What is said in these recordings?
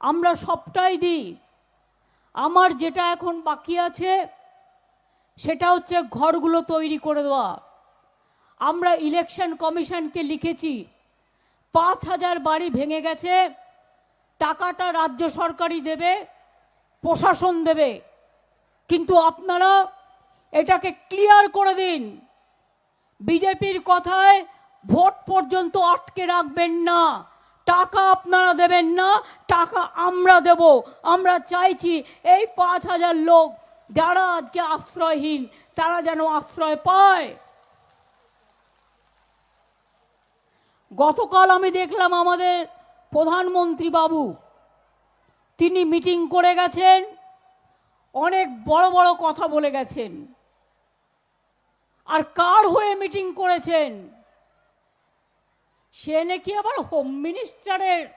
আমরা সবটাই দিই। আমার যেটা এখন বাকি আছে, সেটা হচ্ছে ঘরগুলো তৈরি করে দেওয়া। আমরা ইলেকশন কমিশনকে লিখেছি, পাঁচ হাজার বাড়ি ভেঙে গেছে, টাকাটা রাজ্য সরকারই দেবে, প্রশাসন দেবে। কিন্তু আপনারা এটাকে ক্লিয়ার করে দিন। বিজেপির কথায় ভোট পর্যন্ত আটকে রাখবেন না। টাকা আপনারা দেবেন না, টাকা আমরা দেব। আমরা চাইছি এই পাঁচ হাজার লোক যারা আজকে আশ্রয়হীন, তারা যেন আশ্রয় পায়। গতকাল আমি দেখলাম আমাদের প্রধানমন্ত্রী বাবু, তিনি মিটিং করে গেছেন, অনেক বড় বড় কথা বলে গেছেন। আর কার হয়ে মিটিং করেছেন? সে নাকি আবার হোম মিনিস্টারের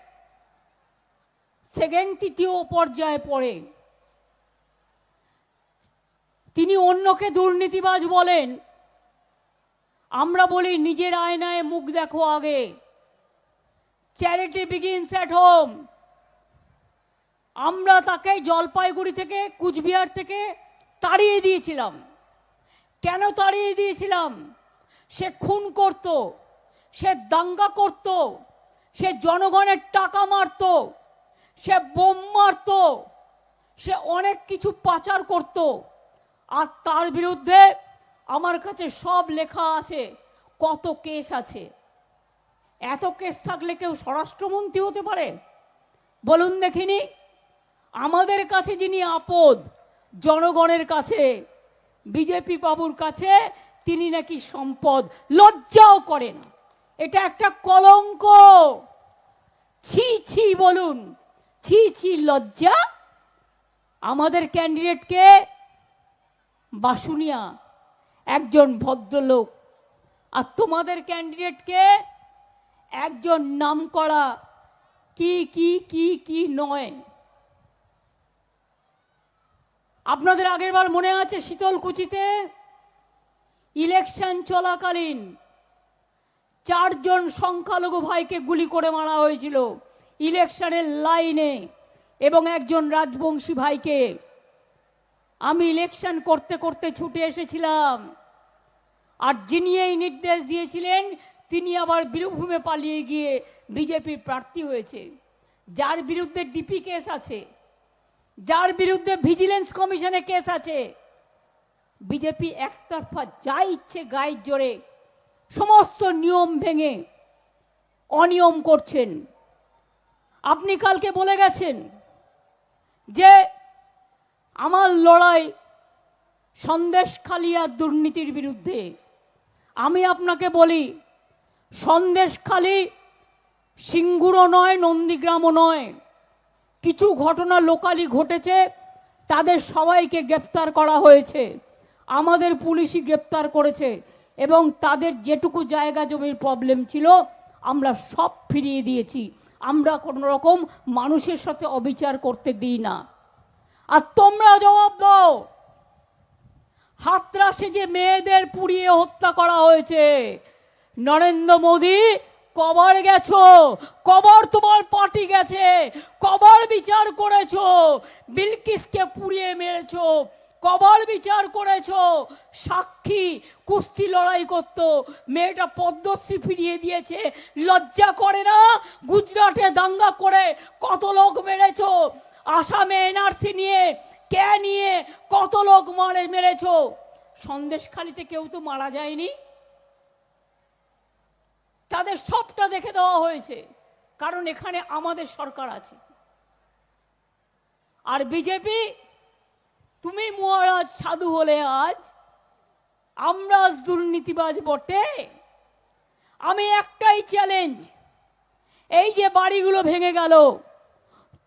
সেকেন্ড তৃতীয় পর্যায়ে পড়ে। তিনি অন্যকে দুর্নীতিবাজ বলেন। আমরা বলি, নিজের আয়নায় মুখ দেখো আগে। চ্যারিটি বিগিনস অ্যাট হোম আমরা তাকে জলপাইগুড়ি থেকে কুচবিহার থেকে তাড়িয়ে দিয়েছিলাম। কেন তাড়িয়ে দিয়েছিলাম? সে খুন করত। সে দাঙ্গা করত, সে জনগণের টাকা মারত, সে বোম মারত, সে অনেক কিছু পাচার করত। আর তার বিরুদ্ধে আমার কাছে সব লেখা আছে, কত কেস আছে। এত কেস থাকলে কেউ স্বরাষ্ট্রমন্ত্রী হতে পারে? বলুন দেখিনি, আমাদের কাছে যিনি আপদ, জনগণের কাছে, বিজেপি বাবুর কাছে, তিনি নাকি সম্পদ, লজ্জাও করে না। এটা একটা কলঙ্ক। ছি ছি বলুন। ছি ছি লজ্জা। আমাদের ক্যান্ডিডেটকে বাসুনিয়া, একজন ভদ্রলোক। আর তোমাদের ক্যান্ডিডেটকে একজন নামকরা। কি কি কি কি নয়। আপনাদের আগের বার মনে আছে শীতলকুচিতে? ইলেকশন চলাকালীন চারজন সংখ্যালঘু ভাইকে গুলি করে মারা হয়েছিল ইলেকশনের লাইনে এবং একজন রাজবংশী ভাইকে। আমি ইলেকশন করতে করতে ছুটে এসেছিলাম। আর যিনি এই নির্দেশ দিয়েছিলেন, তিনি আবার বীরভূমে পালিয়ে গিয়ে বিজেপি প্রার্থী হয়েছে। যার বিরুদ্ধে ডিপি কেস আছে, যার বিরুদ্ধে ভিজিলেন্স কমিশনে কেস আছে, বিজেপি একতরফা যা ইচ্ছে গায়ের জোরে সমস্ত নিয়ম ভেঙে অনিয়ম করছেন। আপনি কালকে বলে গেছেন যে আমার লড়াই সন্দেশ খালিয়া দুর্নীতির বিরুদ্ধে। আমি আপনাকে বলি সন্দেশ খালি সিঙ্গুরও নয়, নন্দীগ্রামও নয়। কিছু ঘটনা লোকালি ঘটেছে, তাদের সবাইকে গ্রেপ্তার করা হয়েছে। আমাদের পুলিশই গ্রেপ্তার করেছে। এবং তাদের যেটুকু জায়গা জমির প্রবলেম ছিল, আমরা সব ফিরিয়ে দিয়েছি। আমরা কোনো রকম মানুষের সাথে অবিচার করতে দিই না। আর তোমরা জবাব দাও, হাতরাসে যে মেয়েদের পুড়িয়ে হত্যা করা হয়েছে, নরেন্দ্র মোদী কবর গেছো? কবর তোমার পার্টি গেছে? কবর বিচার করেছ? বিলকিসকে পুড়িয়ে মেরেছো? কবর বিচার করেছ, সাক্ষী, কুস্তি লড়াই করত, মেয়েটা পদ্মশ্রী ফিরিয়ে দিয়েছে, লজ্জা করে না? গুজরাটে দাঙ্গা করে কত লোক মেরেছ? আসামে এনআরসি নিয়ে কে নিয়ে কত লোক মারে মেরেছো? সন্দেশখালিতে কেউ তো মারা যায়নি। তাদের সবটা দেখে দেওয়া হয়েছে, কারণ এখানে আমাদের সরকার আছে। আর বিজেপি তুমি মহারাজ সাধু হলে আজ আমরা আজ দুর্নীতিবাজ বটে। আমি একটাই চ্যালেঞ্জ এই যে বাড়িগুলো ভেঙে গেল,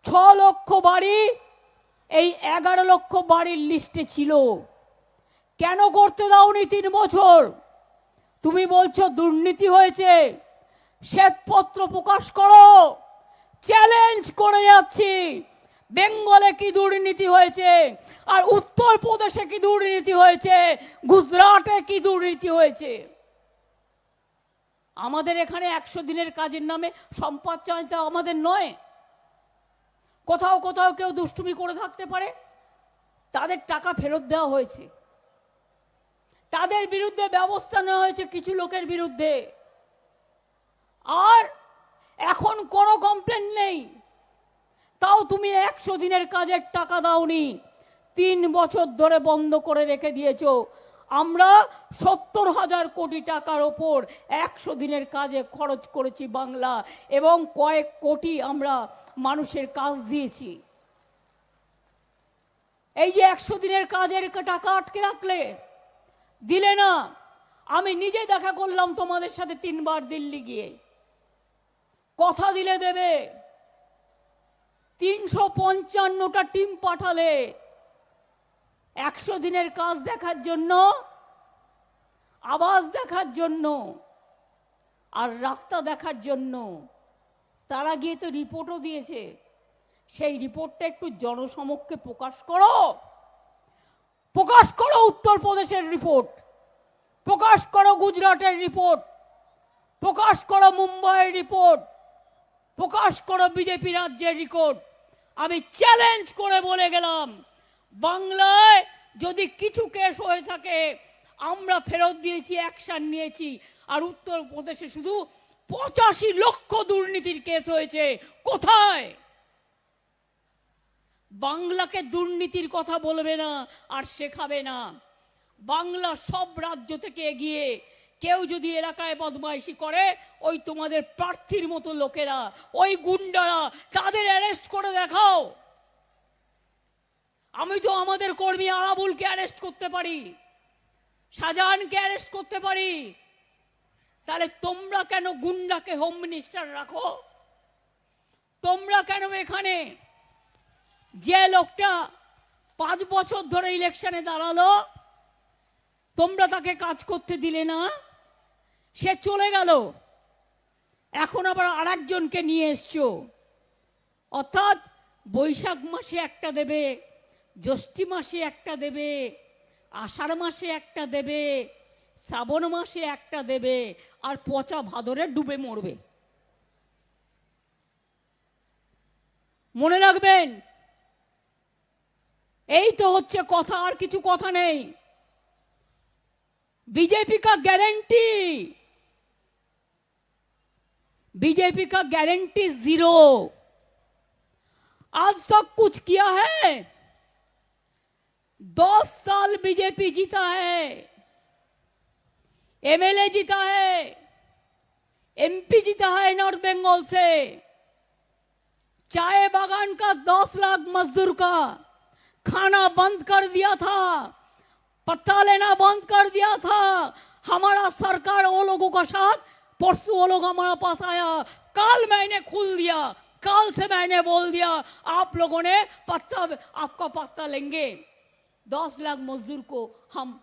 ছ লক্ষ বাড়ি, এই এগারো লক্ষ বাড়ির লিস্টে ছিল। কেন করতে দাওনি তিন বছর? তুমি বলছো দুর্নীতি হয়েছে। শ্বেতপত্র প্রকাশ করো। চ্যালেঞ্জ করে যাচ্ছি। বেঙ্গলে কি দুর্নীতি হয়েছে? আর উত্তরপ্রদেশে কি দুর্নীতি হয়েছে? গুজরাটে কি দুর্নীতি হয়েছে? আমাদের এখানে একশো দিনের কাজের নামে সম্পদ চাইতে আমাদের নয়। কোথাও কোথাও কেউ দুষ্টুমি করে থাকতে পারে। তাদের টাকা ফেরত দেওয়া হয়েছে। তাদের বিরুদ্ধে ব্যবস্থা নেওয়া হয়েছে কিছু লোকের বিরুদ্ধে। আর এখন কোনো কমপ্লেন নেই। তাও তুমি একশো দিনের কাজের টাকা দাওনি। তিন বছর ধরে বন্ধ করে রেখে দিয়েছ। আমরা সত্তর হাজার কোটি টাকার ওপর একশো দিনের কাজে খরচ করেছি বাংলা এবং কয়েক কোটি আমরা মানুষের কাজ দিয়েছি। এই যে একশো দিনের কাজের টাকা আটকে রাখলে, দিলে না। আমি নিজে দেখা করলাম তোমাদের সাথে তিনবার দিল্লি গিয়ে। কথা দিলে দেবে। তিনশো পঞ্চান্নটা টিম পাঠালে একশো দিনের কাজ দেখার জন্য, আওয়াজ দেখার জন্য আর রাস্তা দেখার জন্য। তারা গিয়ে তো রিপোর্টও দিয়েছে। সেই রিপোর্টটা একটু জনসমক্ষে প্রকাশ করো। প্রকাশ করো উত্তরপ্রদেশের রিপোর্ট। প্রকাশ করো গুজরাটের রিপোর্ট। প্রকাশ করো মুম্বাইয়ের রিপোর্ট। প্রকাশ করো বিজেপি রাজ্যের রিপোর্ট আমি চ্যালেঞ্জ করে বলে গেলাম, বাংলায় যদি কিছু কেস হয়ে থাকে, আমরা ফেরত দিয়েছি অ্যাকশন নিয়েছি, আর উত্তরপ্রদেশে শুধু পঁচাশি লক্ষ দুর্নীতির কেস হয়েছে, কোথায়? বাংলাকে দুর্নীতির কথা বলবে না আর শেখাবে না। বাংলা সব রাজ্য থেকে এগিয়ে কেউ যদি এলাকায় বদমাইশি করে, ওই তোমাদের প্রার্থীর মতো লোকেরা, ওই গুন্ডারা, তাদের অ্যারেস্ট করে দেখাও। আমি তো আমাদের কর্মী আরাবুলকে অ্যারেস্ট করতে পারি, শাহজাহানকে অ্যারেস্ট করতে পারি। তাহলে তোমরা কেন গুন্ডাকে হোম মিনিস্টার রাখো? তোমরা কেন এখানে যে লোকটা পাঁচ বছর ধরে ইলেকশনে দাঁড়াল, তোমরা তাকে কাজ করতে দিলে না? সে চলে গেল। এখন আবার আরেকজনকে নিয়ে এসছো। অর্থাৎ বৈশাখ মাসে একটা দেবে, জ্যৈষ্ঠ মাসে একটা দেবে, আষাঢ় মাসে একটা দেবে, শ্রাবণ মাসে একটা দেবে, আর পচা ভাদরে ডুবে মরবে। মনে রাখবেন, এই তো হচ্ছে কথা, আর কিছু কথা নেই। বিজেপি কা গ্যারেন্টি बीजेपी का गारंटी ज़ीरो। आज तक कुछ किया है? दस साल बीजेपी जीता है। एमएलए जीता है। एमपी जीता है नॉर्थ बंगाल से। चाय बागान का दस लाख मजदूर का खाना बंद कर दिया था। पत्ता लेना बंद कर दिया था। हमारा सरकार वो लोगों का साथ परसों वो लोग हमारा पास आया। कल मैंने खुल दिया। कल से मैंने बोल दिया, आप लोगों ने पत्ता आपका पत्ता लेंगे। दस लाख मजदूर को हम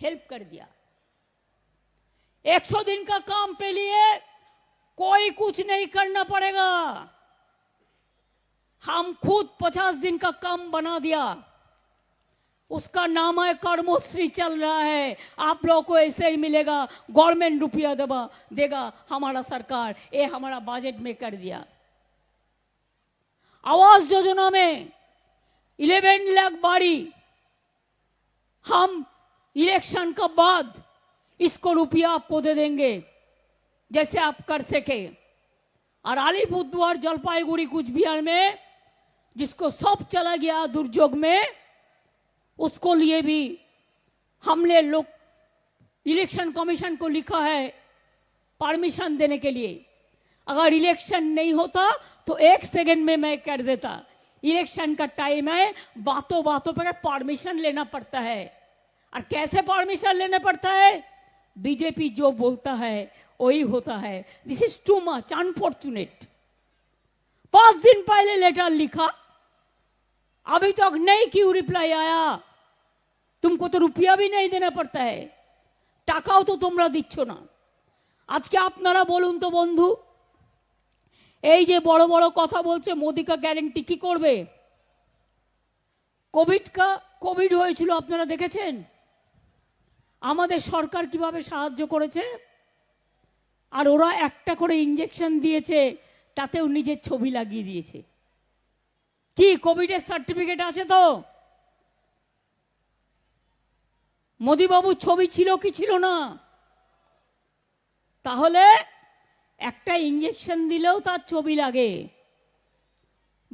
हेल्प कर दिया। एक सौ दिन का काम पे लिए कोई कुछ नहीं करना पड़ेगा। हम खुद पचास दिन का काम बना दिया। उसका नाम है कर्मोश्री चल रहा है। आप लोगों को ऐसे ही मिलेगा। गवर्नमेंट रुपया देगा देगा, हमारा सरकार ये हमारा बजट में कर दिया। आवास योजना में इलेवन लाख बाड़ी हम इलेक्शन का बाद इसको रुपया आपको दे देंगे, जैसे आप कर सके। और अलीपुरद्वार, जलपाईगुड़ी कुछ बिहार में, जिसको सब चला गया दुर्योग में उसको लिए भी हमने लोग इलेक्शन कमीशन को लिखा है परमिशन देने के लिए। अगर इलेक्शन नहीं होता तो एक सेकंड में मैं कर देता। इलेक्शन का टाइम है बातों बातों पर परमिशन लेना पड़ता है। और कैसे परमिशन लेना पड़ता है? बीजेपी जो बोलता है, वही होता है। This is too much unfortunate पाँच दिन पहले लेटर लिखा अभी तक नहीं क्यों रिप्लाई आया तुमको तो रुपया भी नहीं देना पड़ता है টাকাও তো তোমরা দিচ্ছ না আজকে আপনারা বলুন তো বন্ধু এই যে বড় বড় কথা বলছে মোদিকা গ্যারেন্টি কি করবে কোভিড কা কোভিড হয়েছিল আপনারা দেখেছেন আমাদের সরকার কিভাবে সাহায্য করেছে আর ওরা একটা করে ইঞ্জেকশন দিয়েছে তাতেও নিজের ছবি লাগিয়ে দিয়েছে কি কোভিডের সার্টিফিকেট আছে তো? মোদিবাবুর ছবি ছিল কি ছিল না? তাহলে একটা ইঞ্জেকশন দিলেও তার ছবি লাগে।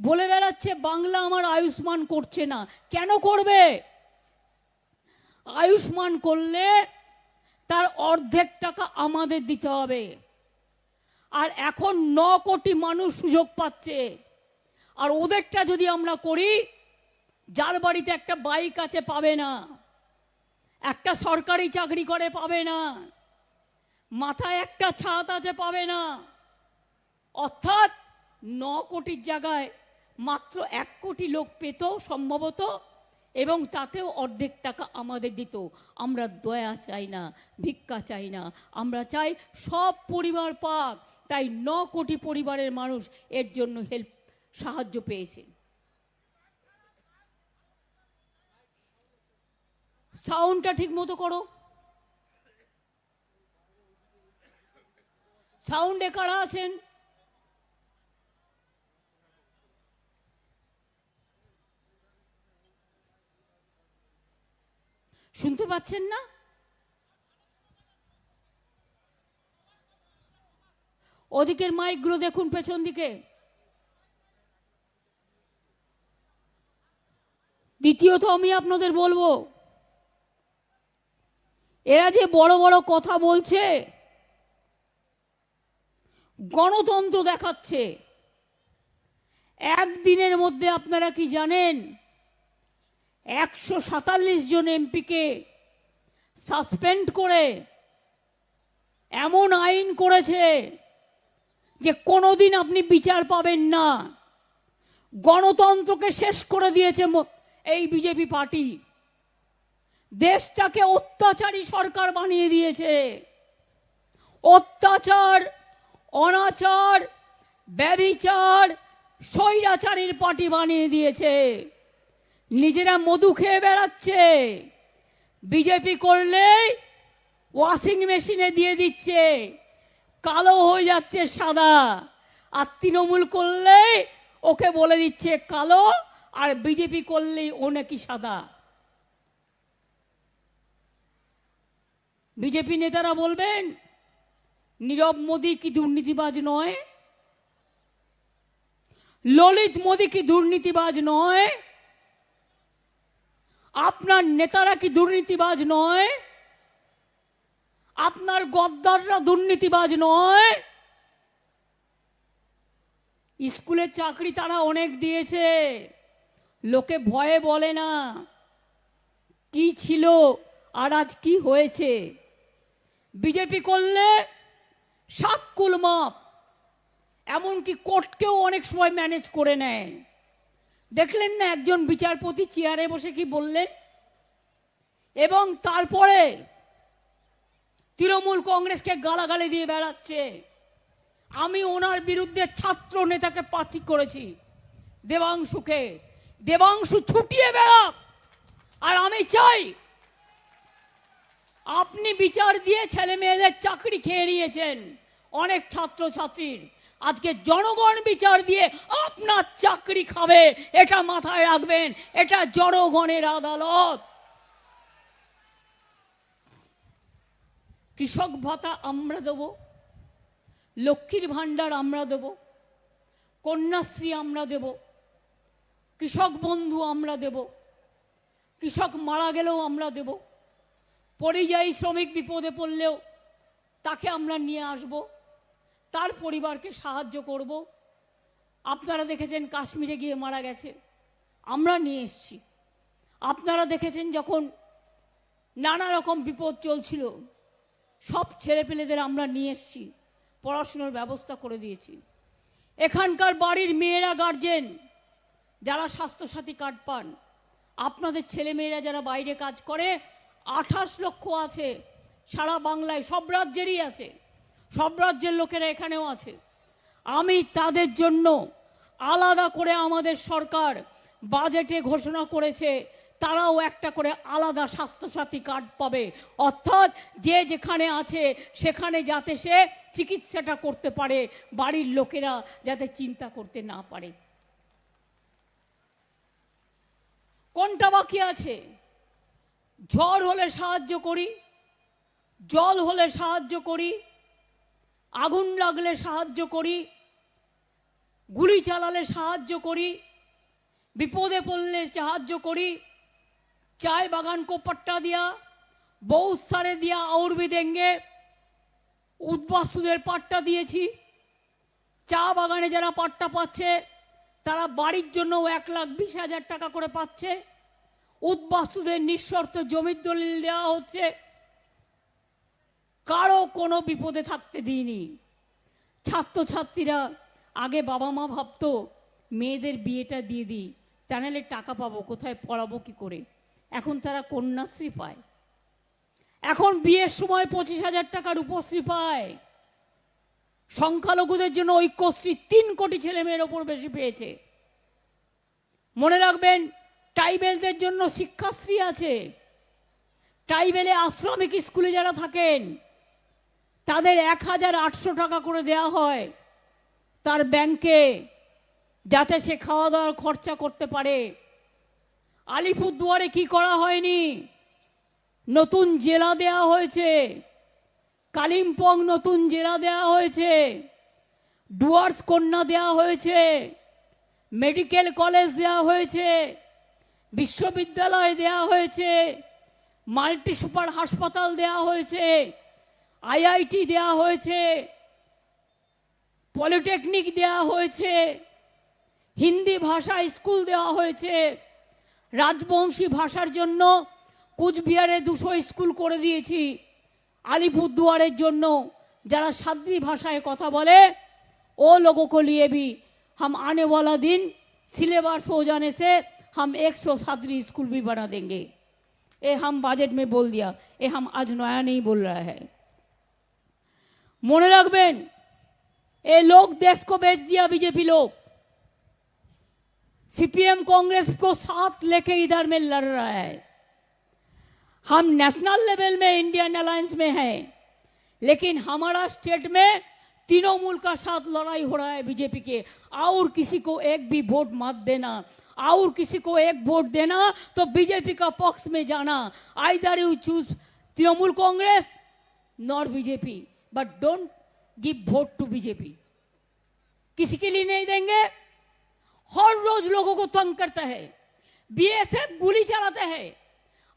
বলে বেড়াচ্ছে, বাংলা আমার আয়ুষ্মান করছে না। কেন করবে? আয়ুষ্মান করলে তার অর্ধেক টাকা আমাদের দিতে হবে। আর এখন ন কোটি মানুষ সুযোগ পাচ্ছে। আর ওদেরটা যদি আমরা করি, যার বাড়িতে একটা বাইক আছে পাবে না, একটা সরকারি চাকরি করে পাবে না, মাথায় একটা ছাদ আছে পাবে না, অর্থাৎ ন কোটির জায়গায় মাত্র এক কোটি লোক পেত সম্ভবত, এবং তাতেও অর্ধেক টাকা আমাদের দিত। আমরা দয়া চাই না, ভিক্ষা চাই না, আমরা চাই সব পরিবার পাক। তাই ন কোটি পরিবারের মানুষ এর জন্য হেল্প সাহায্য পেয়েছে। সাউন্ডটা ঠিক মতো করো। সাউন্ডে কারা আছেন? শুনতে পাচ্ছেন না? ওদিকের মাইকগুলো দেখুন পেছন দিকে। দ্বিতীয়ত আমি আপনাদের বলব, এরা যে বড় বড় কথা বলছে, গণতন্ত্র দেখাচ্ছে, একদিনের মধ্যে আপনারা কি জানেন, একশো সাতাল্লিশ জন এমপিকে সাসপেন্ড করে এমন আইন করেছে যে কোনোদিন আপনি বিচার পাবেন না। গণতন্ত্রকে শেষ করে দিয়েছে এই বিজেপি পার্টি দেশটাকে অত্যাচারী সরকার বানিয়ে দিয়েছে। অত্যাচার, অনাচার, ব্যবিচার স্বৈরাচারীর পার্টি বানিয়ে দিয়েছে। নিজেরা মধু খেয়ে বেড়াচ্ছে। বিজেপি করলে ওয়াশিং মেশিনে দিয়ে দিচ্ছে। কালো হয়ে যাচ্ছে সাদা। আর তৃণমূল করলে ওকে বলে দিচ্ছে কালো আর বিজেপি করলেই ও নাকি সাদা। বিজেপি নেতারা বলবেন, নীরব মোদী কি দুর্নীতিবাজ নয়? ললিত মোদী কি দুর্নীতিবাজ নয়? আপনার নেতারা কি দুর্নীতিবাজ নয়? আপনার গদ্দাররা দুর্নীতিবাজ নয়? স্কুলের চাকরি তারা অনেক দিয়েছে। লোকে ভয়ে বলে না, কি ছিল আর আজ কি হয়েছে? বিজেপি করলে সাত কুল মাপ, এমনকি কোর্টকেও অনেক সময় ম্যানেজ করে নেয়। দেখলেন না একজন বিচারপতি চেয়ারে বসে কি বললেন? এবং তারপরে তৃণমূল কংগ্রেসকে গালাগালি দিয়ে বেড়াচ্ছে। আমি ওনার বিরুদ্ধে ছাত্র নেতাকে প্রার্থী করেছি, দেবাংশুকে। দেবাংশু ছুটিয়ে বেড়াক। আর আমি চাই, আপনি বিচার দিয়ে ছেলে মেয়েদের চাকরি খেয়ে নিয়েছেন। অনেক ছাত্র ছাত্রীর আজকে জনগণ বিচার দিয়ে আপনার চাকরি খাবে, এটা মাথায় রাখবেন, এটা জনগণের আদালত। কৃষক ভাতা আমরা দেব, লক্ষ্মীর ভাণ্ডার আমরা দেব, কন্যাশ্রী আমরা দেব। কৃষক বন্ধু আমরা দেব। কৃষক মারা গেলেও আমরা দেব। পরিযায়ী শ্রমিক বিপদে পড়লেও তাকে আমরা নিয়ে আসব। তার পরিবারকে সাহায্য করব। আপনারা দেখেছেন কাশ্মীরে গিয়ে মারা গেছে। আমরা নিয়ে এসছি। আপনারা দেখেছেন যখন নানা রকম বিপদ চলছিল, সব ছেলেপেলেদের আমরা নিয়ে এসছি, পড়াশুনোর ব্যবস্থা করে দিয়েছি। এখানকার বাড়ির মেয়েরা গার্জেন যারা স্বাস্থ্যসাথী কার্ড পান, আপনাদের ছেলেমেয়েরা যারা বাইরে কাজ করে, আঠাশ লক্ষ আছে সারা বাংলায়, সব রাজ্যেরই আছে, সব রাজ্যের লোকেরা এখানেও আছে। আমি তাদের জন্য আলাদা করে আমাদের সরকার বাজেটে ঘোষণা করেছে, তারাও একটা করে আলাদা স্বাস্থ্যসাথী কার্ড পাবে। অর্থাৎ যে যেখানে আছে, সেখানে যাতে সে চিকিৎসাটা করতে পারে, বাড়ির লোকেরা যাতে চিন্তা করতে না পারে। কোনটা বাকি আছে? ঝড় হলে সাহায্য করি, জল হলে সাহায্য করি, আগুন লাগলে সাহায্য করি, গুলি চালালে সাহায্য করি, বিপদে পড়লে সাহায্য করি, চায় বাগান কোপাট্টা দিয়া বহুত সারে দিয়া আউরবি দেঙ্গে উদ্বাস্তুদের পাট্টা দিয়েছি। চা বাগানে যারা পাট্টা পাচ্ছে তারা বাড়ির জন্য এক লাখ বিশ হাজার টাকা করে পাচ্ছে। উদ্বাস্তুদের নিঃশর্ত জমির দলিল দেওয়া হচ্ছে। কারও কোনো বিপদে থাকতে দিইনি। ছাত্রছাত্রীরা আগে বাবা মা ভাবতো, মেয়েদের বিয়েটা দিয়ে দিই, তা নাহলে টাকা পাবো, কোথায় পড়াবো কি করে? এখন তারা কন্যাশ্রী পায়। এখন বিয়ের সময় পঁচিশ হাজার টাকার উপশ্রী পায়। সংখ্যালঘুদের জন্য ঐক্যশ্রী তিন কোটি ছেলে মেয়ের ওপর বেশি পেয়েছে। মনে রাখবেন, ট্রাইবেলদের জন্য শিক্ষাশ্রী আছে। ট্রাইবেলে আশ্রমিক স্কুলে যারা থাকেন, তাদের এক হাজার আটশো টাকা করে দেয়া হয় তার ব্যাংকে, যাতে সে খাওয়া দাওয়ার খরচা করতে পারে। আলিপুরদুয়ারে কি করা হয়নি? নতুন জেলা দেয়া হয়েছে। কালিম্পং নতুন জেলা দেয়া হয়েছে। ডুয়ার্স কন্যা দেয়া হয়েছে। মেডিকেল কলেজ দেয়া হয়েছে। বিশ্ববিদ্যালয় দেয়া হয়েছে। মাল্টি সুপার হাসপাতাল দেয়া হয়েছে। আইআইটি দেয়া হয়েছে। পলিটেকনিক দেয়া হয়েছে। হিন্দি ভাষা স্কুল দেওয়া হয়েছে। রাজবংশী ভাষার জন্য কুচবিহারে দুশো স্কুল করে দিয়েছি। আলিপুরদুয়ারের জন্য যারা সাদ্রি ভাষায় কথা বলে ও लोगों को लिए भी हम आने वाला दिन सिलेबस हो जाने से हम 100 सादरी स्कूल भी बना देंगे ये हम बजट में बोल दिया ये हम आज नया नहीं बोल रहा है মনে রাখবেন এ লোক দেশ को बेच दिया बीजेपी लोग सीपीएम कांग्रेस को साथ लेके इधर में लड़ रहा है हम नेशनल लेवल में इंडियन अलायंस में हैं, लेकिन हमारा स्टेट में तृणमूल का साथ लड़ाई हो रहा है बीजेपी के। और किसी को एक भी वोट मत देना। और किसी को एक वोट देना तो बीजेपी का पक्ष में जाना। Either you choose Trinamool Congress not BJP but don't give vote to BJP किसी के लिए नहीं देंगे। हर रोज लोगों को तंग करता है। बीएसएफ गोली चलाता है।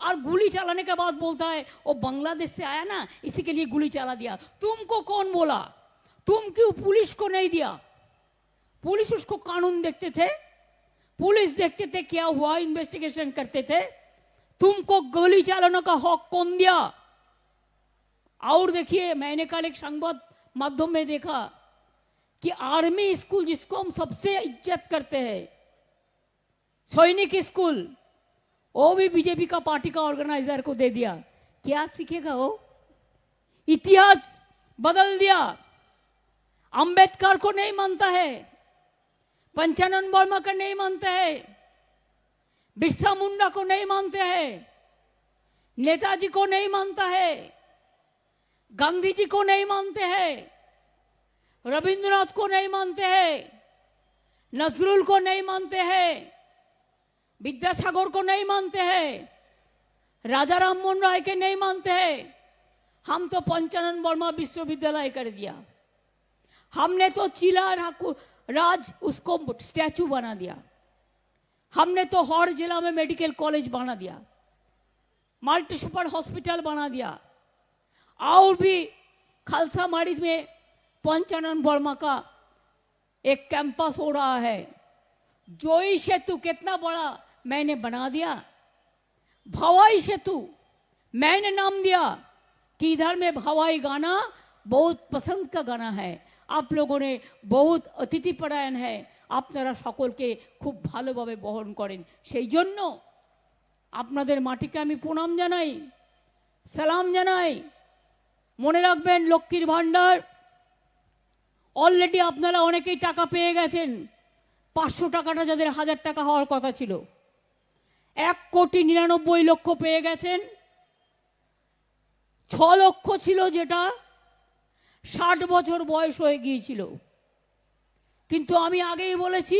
और गोली चलाने के बाद बोलता है वो बांग्लादेश से आया ना, इसी के लिए गोली चला दिया। तुमको कौन बोला? तुम क्यों पुलिस को नहीं दिया? पुलिस उसको कानून देखते थे। पुलिस देखते थे क्या हुआ इन्वेस्टिगेशन करते थे। तुमको गोली चलाने का हक कौन दिया? और देखिए, मैंने कल एक संवाद माध्यम में देखा कि आर्मी स्कूल जिसको हम सबसे इज़्ज़त करते हैं, सैनिक स्कूल वो भी बीजेपी का पार्टी का ऑर्गेनाइजर को दे दिया। क्या सीखेगा वो? इतिहास बदल दिया। अंबेडकर को नहीं मानता है। पंचानंद वर्मा को नहीं मानते हैं। बिरसा मुंडा को नहीं मानते हैं। नेताजी को नहीं मानता है। गांधी जी को नहीं मानते हैं। रविंद्रनाथ को नहीं मानते हैं। नजरुल को नहीं मानते हैं। विद्यासागर को नहीं मानते हैं। राजा राम मोहन राय के नहीं मानते हैं। हम तो पंचानन वर्मा विश्वविद्यालय कर दिया। हमने तो चिला राज, उसको स्टैचू बना दिया। हमने तो हर जिला में मेडिकल कॉलेज बना दिया। मल्टी सुपर हॉस्पिटल बना दिया। और भी खालसा माड़ी में पंचानन वर्मा का एक कैंपस हो रहा है। जोई सेतु कितना बड़ा मैंने बना दिया भवाई सेतु मैंने नाम दिया कि इधर में भवाई गाना बहुत पसंद का गाना है आप लोगों ने बहुत অতিথি পরায়ণ है আপনারা সকলকে খুব ভালোভাবে বহন করেন সেই জন্য আপনাদের মাটিকে আমি প্রণাম জানাই সালাম জানাই মনে রাখবেন লক্ষ্মীর ভাণ্ডার অলরেডি আপনারা অনেকেই টাকা পেয়ে গেছেন পাঁচশো টাকাটা যাদের হাজার টাকা হওয়ার কথা ছিল এক কোটি নিরানব্বই লক্ষ পেয়ে গেছেন। ছ লক্ষ ছিল যেটা ষাট বছর বয়স হয়ে গিয়েছিল। কিন্তু আমি আগেই বলেছি,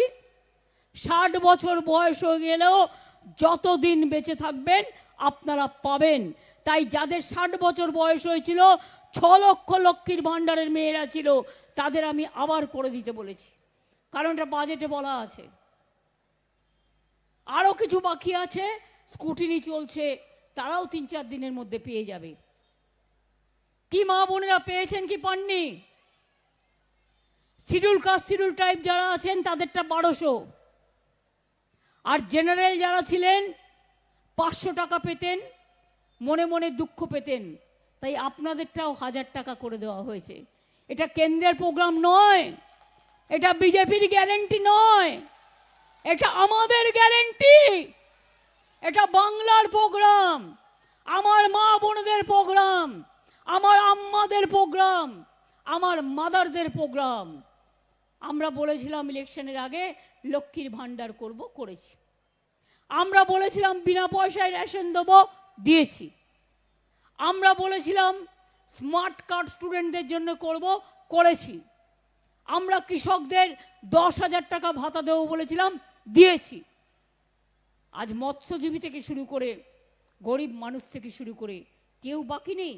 ষাট বছর বয়স হয়ে গেলেও যতদিন বেঁচে থাকবেন আপনারা পাবেন। তাই যাদের ষাট বছর বয়স হয়েছিল, ছ লক্ষ লক্ষ্মীর ভাণ্ডারের মেয়েরা ছিল, তাদের আমি আবার করে দিতে বলেছি। কারণ এটা বাজেটে বলা আছে। আরও কিছু বাকি আছে, স্কুটিনি চলছে, তারাও তিন চার দিনের মধ্যে পেয়ে যাবে। কি মা বোনেরা পেয়েছেন কি পাননি? শিডিউল কাস্ট শিডিউল টাইপ যারা আছেন, তাদেরটা বারোশো। আর জেনারেল যারা ছিলেন, পাঁচশো টাকা পেতেন, মনে মনে দুঃখ পেতেন। তাই আপনাদেরটাও হাজার টাকা করে দেওয়া হয়েছে। এটা কেন্দ্রের প্রোগ্রাম নয়, এটা বিজেপির গ্যারেন্টি নয়। এটা আমাদের গ্যারেন্টি এটা বাংলার প্রোগ্রাম আমার মা বোনদের প্রোগ্রাম আমার আম্মাদের প্রোগ্রাম আমার মাদারদের প্রোগ্রাম আমরা বলেছিলাম ইলেকশনের আগে লক্ষ্মীর ভাণ্ডার করব, করেছি। আমরা বলেছিলাম বিনা পয়সায় রেশন দেবো, দিয়েছি। আমরা বলেছিলাম স্মার্ট কার্ড স্টুডেন্টদের জন্য করব, করেছি। আমরা কৃষকদের দশ হাজার টাকা ভাতা দেবো বলেছিলাম দিয়েছি। আজ মৎস্যজীবী থেকে শুরু করে গরিব মানুষ থেকে শুরু করে কেউ বাকি নেই।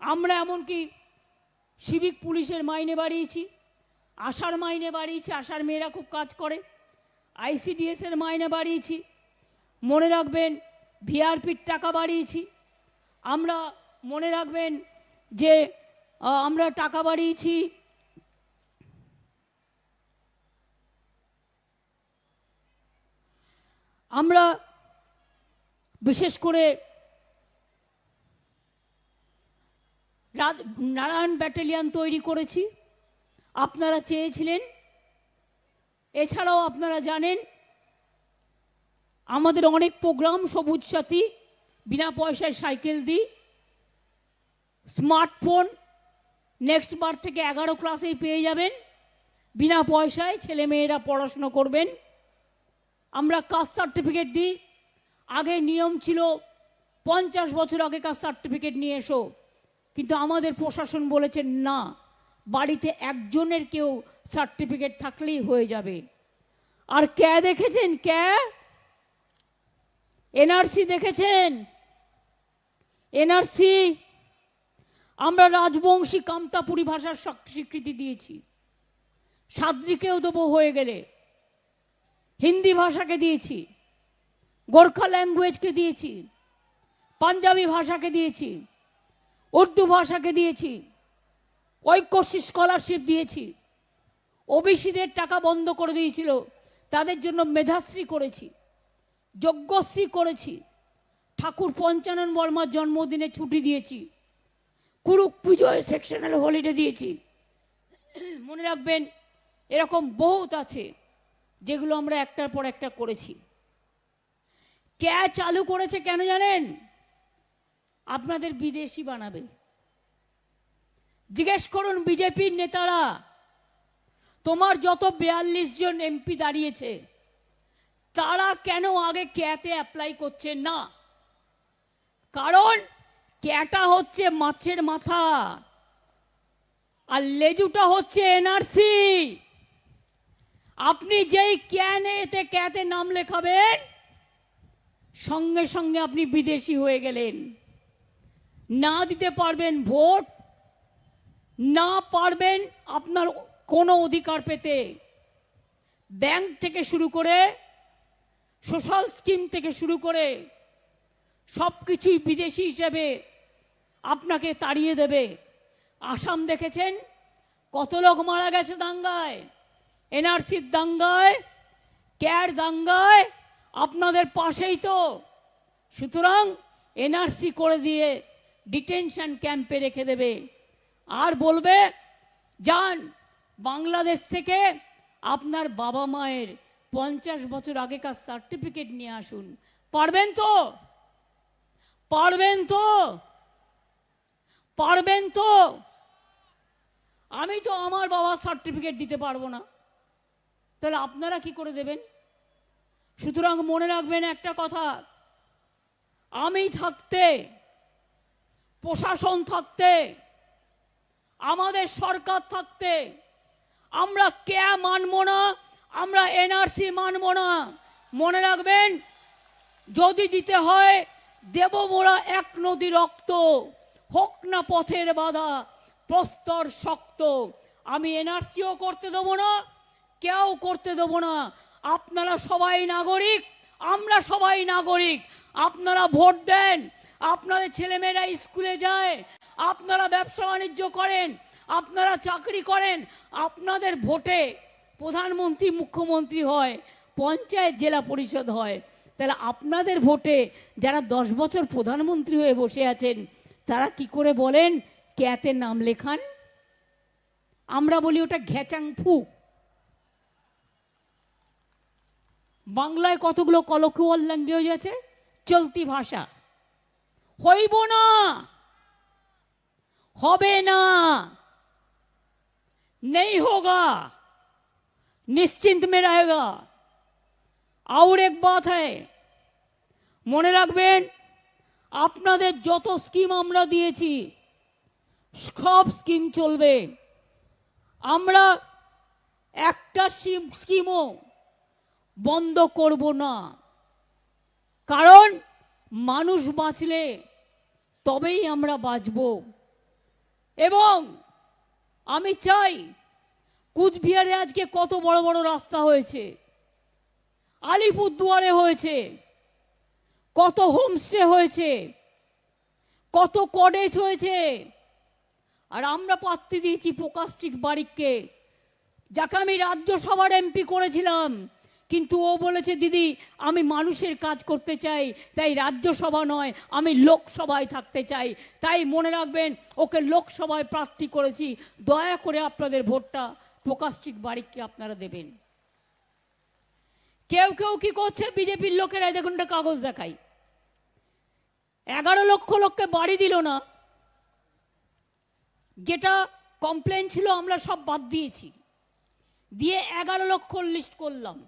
আমরা এমনকি সিভিক পুলিশের মাইনে বাড়িয়েছি, আশার মাইনে বাড়িয়েছি, আশার মেয়েরা খুব কাজ করে। আইসিডিএস এর মাইনে বাড়িয়েছি, মনে রাখবেন ভিআরপির টাকা বাড়িয়েছি। আমরা মনে রাখবেন যে আমরা টাকা বাড়িয়েছি আমরা বিশেষ করে নারায়ণ ব্যাটালিয়ান তৈরি করেছি। আপনারা চেয়েছিলেন। এছাড়াও আপনারা জানেন, আমাদের অনেক প্রোগ্রাম, সবুজ সাথী, বিনা পয়সায় সাইকেল দিই, স্মার্টফোন, নেক্সট বার থেকে এগারো ক্লাসেই পেয়ে যাবেন। বিনা পয়সায় ছেলে মেয়েরা পড়াশুনো করবেন। আমরা কাস্ট সার্টিফিকেট দিই। আগে নিয়ম ছিল, পঞ্চাশ বছর আগে কাস্ট সার্টিফিকেট নিয়ে এসো। কিন্তু আমাদের প্রশাসন বলেছেন না, বাড়িতে একজনের কেউ সার্টিফিকেট থাকলেই হয়ে যাবে। আর ক্যা দেখেছেন? ক্যা এনআরসি দেখেছেন? এনআরসি? আমরা রাজবংশী কামতাপুরী ভাষার স্বীকৃতি দিয়েছি। সাদ্রিকেও দেবো হয়ে গেলে। হিন্দি ভাষাকে দিয়েছি, গোর্খা ল্যাঙ্গুয়েজকে দিয়েছি, পাঞ্জাবি ভাষাকে দিয়েছি, উর্দু ভাষাকে দিয়েছি ঐক্যশ্রী স্কলারশিপ দিয়েছি, ওবিসিদের টাকা বন্ধ করে দিয়েছিল, তাদের জন্য মেধাশ্রী করেছি, যজ্ঞশ্রী করেছি, ঠাকুর পঞ্চানন বর্মার জন্মদিনে ছুটি দিয়েছি, কুরুক পুজোয় সেকশনাল হলিডে দিয়েছি। মনে রাখবেন, এরকম বহুত আছে। যেগুলো আমরা একটার পর একটা করেছি। ক্যা চালু করেছে কেন জানেন? আপনাদের বিদেশি বানাবে। জিজ্ঞেস করুন বিজেপির নেতারা, তোমার যত বিয়াল্লিশ জন এমপি দাঁড়িয়েছে, তারা কেন আগে ক্যাতে অ্যাপ্লাই করছে না? কারণ ক্যাটা হচ্ছে মাছের মাথা, আর লেজুটা হচ্ছে এনআরসি। আপনি যেই ক্যানে এতে ক্যাতে নাম লেখাবেন, সঙ্গে সঙ্গে আপনি বিদেশি হয়ে গেলেন। না দিতে পারবেন ভোট, না পারবেন আপনার কোনো অধিকার পেতে। ব্যাংক থেকে শুরু করে, সোশ্যাল স্কিম থেকে শুরু করে সব কিছুই বিদেশি হিসেবে আপনাকে তাড়িয়ে দেবে। আসাম দেখেছেন? কত লোক মারা গেছে দাঙ্গায়? এনআরসির দাঙ্গায়, ক্যার দাঙ্গায়, আপনাদের পাশেই তো। সুতরাং এনআরসি করে দিয়ে ডিটেনশন ক্যাম্পে রেখে দেবে। আর বলবে, যান, বাংলাদেশ থেকে আপনার বাবা মায়ের পঞ্চাশ বছর আগেকার সার্টিফিকেট নিয়ে আসুন। পারবেন তো? পারবেন তো? পারবেন তো? আমি তো আমার বাবার সার্টিফিকেট দিতে পারব না। তাহলে আপনারা কি করে দেবেন? সুতরাং মনে রাখবেন একটা কথা। আমি থাকতে, প্রশাসন থাকতে, আমাদের সরকার থাকতে, আমরা কে মানব না, আমরা এনআরসি মানব না। মনে রাখবেন, যদি দিতে হয় দেব মোরা এক নদী রক্ত, হোক না পথের বাধা, প্রস্তর শক্ত। আমি এনআরসিও করতে দেবো না। কেউ করতে দেবো না। আপনারা সবাই নাগরিক, আমরা সবাই নাগরিক। আপনারা ভোট দেন, আপনাদের ছেলেমেয়েরা স্কুলে যায়, আপনারা ব্যবসা বাণিজ্য করেন, আপনারা চাকরি করেন, আপনাদের ভোটে প্রধানমন্ত্রী, মুখ্যমন্ত্রী হয়, পঞ্চায়েত, জেলা পরিষদ হয়। তাহলে আপনাদের ভোটে যারা দশ বছর প্রধানমন্ত্রী হয়ে বসে আছেন, তারা কি করে বলেন? ক্যাতে নাম লেখান। আমরা বলি ওটা ঘ্যাচাং ফু। বাংলায় কতগুলো কলকুয়াল ল্যাঙ্গুয়েজ আছে চলতি ভাষা। হইব না। হবে না। নেই হোগা। নিশ্চিন্ত মে রেগা আর এক বাত মনে রাখবেন, আপনাদের যত স্কিম আমরা দিয়েছি, সব স্কিম চলবে। আমরা একটা স্কিমও বন্ধ করব না। কারণ মানুষ বাঁচলে তবেই আমরা বাঁচব। এবং আমি চাই কুচবিহারে আজকে কত বড় বড় রাস্তা হয়েছে, আলিপুরদুয়ারে হয়েছে, কত হোমস্টে হয়েছে, কত কটেজ হয়েছে। আর আমরা প্রার্থী দিয়েছি প্রকাশিক বারিককে যাকে আমি রাজ্যসভার এমপি করেছিলাম। কিন্তু ও বলেছে, দিদি, আমি মানুষের কাজ করতে চাই, তাই রাজ্যসভা নয়, আমি লোকসভায় থাকতে চাই। তাই মনে রাখবেন, ওকে লোকসভায় প্রার্থী করেছি। দয়া করে আপনাদের ভোটটা প্রকাশিক বারিককে আপনারা দেবেন। কেউ কেউ কি করছে? বিজেপির লোকেরা দেখুন একটা কাগজ দেখাই। এগারো লক্ষ লোককে বাড়ি দিল না। যেটা কমপ্লেন ছিল, আমরা সব বাদ দিয়েছি। দিয়ে এগারো লক্ষ লিস্ট করলাম।